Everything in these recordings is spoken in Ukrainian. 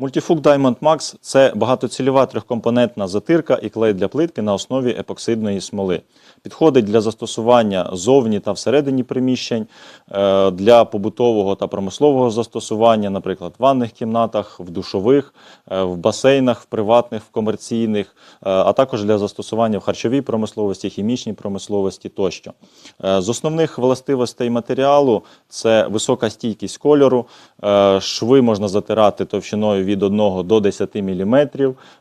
Multifook Diamond Max це багатоцільова трьохкомпонентна затирка і клей для плитки на основі епоксидної смоли. Підходить для застосування зовні та всередині приміщень, е, для побутового та промислового застосування, наприклад, в ванних кімнатах, в душових, е, в басейнах, в приватних, в комерційних, е, а також для застосування в харчовій промисловості, хімічній промисловості тощо. З основних властивостей матеріалу це висока стійкість кольору, шви можна затирати товщиною від 1 до 10 мм,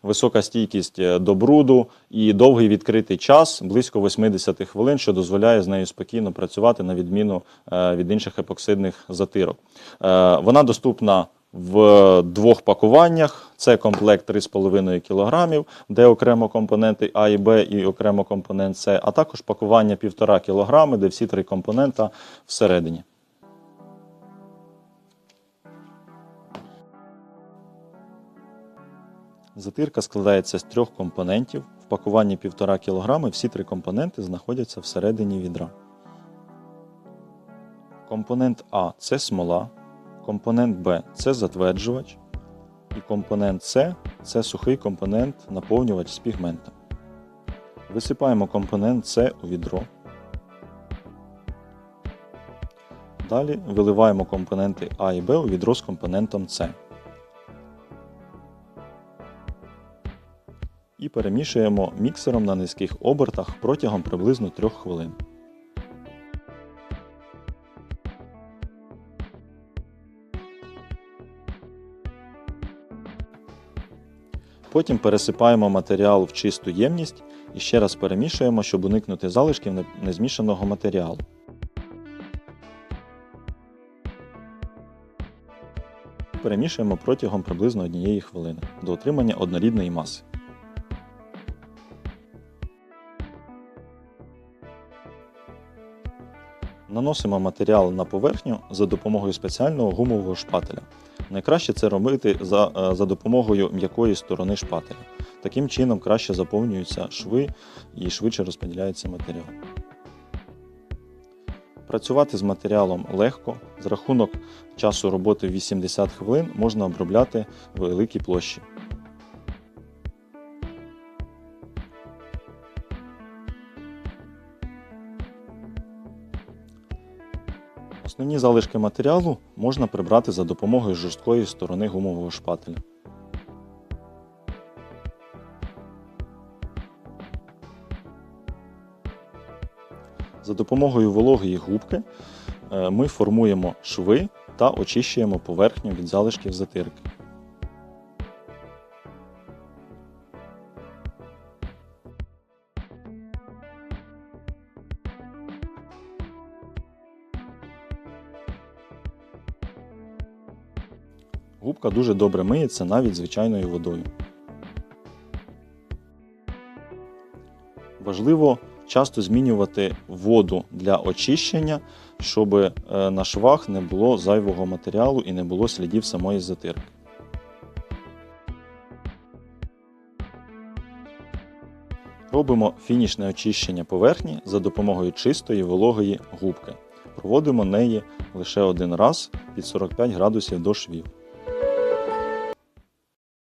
висока стійкість е, до бруду і довгий відкритий час близько 80 хвилин, що дозволяє з нею спокійно працювати на відміну е, від інших епоксидних затирок. Е, Вона доступна в двох пакуваннях. Це комплект 3,5 кг, де окремо компоненти А і Б і окремо компонент С, а також пакування 1,5 кг, де всі три компонента всередині. Затирка складається з трьох компонентів. В пакуванні 1,5 кг всі три компоненти знаходяться всередині відра. Компонент А це смола, компонент Б це затверджувач, і компонент С це сухий компонент наповнювач з пігментом. Висипаємо компонент С у відро. Далі виливаємо компоненти А і Б у відро з компонентом С. І перемішуємо міксером на низьких обертах протягом приблизно 3 хвилин. Потім пересипаємо матеріал в чисту ємність і ще раз перемішуємо, щоб уникнути залишків незмішаного матеріалу. Перемішуємо протягом приблизно однієї хвилини до отримання однорідної маси. Наносимо матеріал на поверхню за допомогою спеціального гумового шпателя. Найкраще це робити за, е, за допомогою м'якої сторони шпателя. Таким чином краще заповнюються шви і швидше розподіляється матеріал. Працювати з матеріалом легко. За рахунок часу роботи 80 хвилин можна обробляти великі площі. Основні залишки матеріалу можна прибрати за допомогою жорсткої сторони гумового шпателя. За допомогою вологої губки е, ми формуємо шви та очищуємо поверхню від залишків затирки. Губка дуже добре миється навіть звичайною водою. Важливо часто змінювати воду для очищення, щоб е, на швах не було зайвого матеріалу і не було слідів самої затирки. Робимо фінішне очищення поверхні за допомогою чистої вологої губки. Проводимо неї лише один раз під 45 градусів до швів.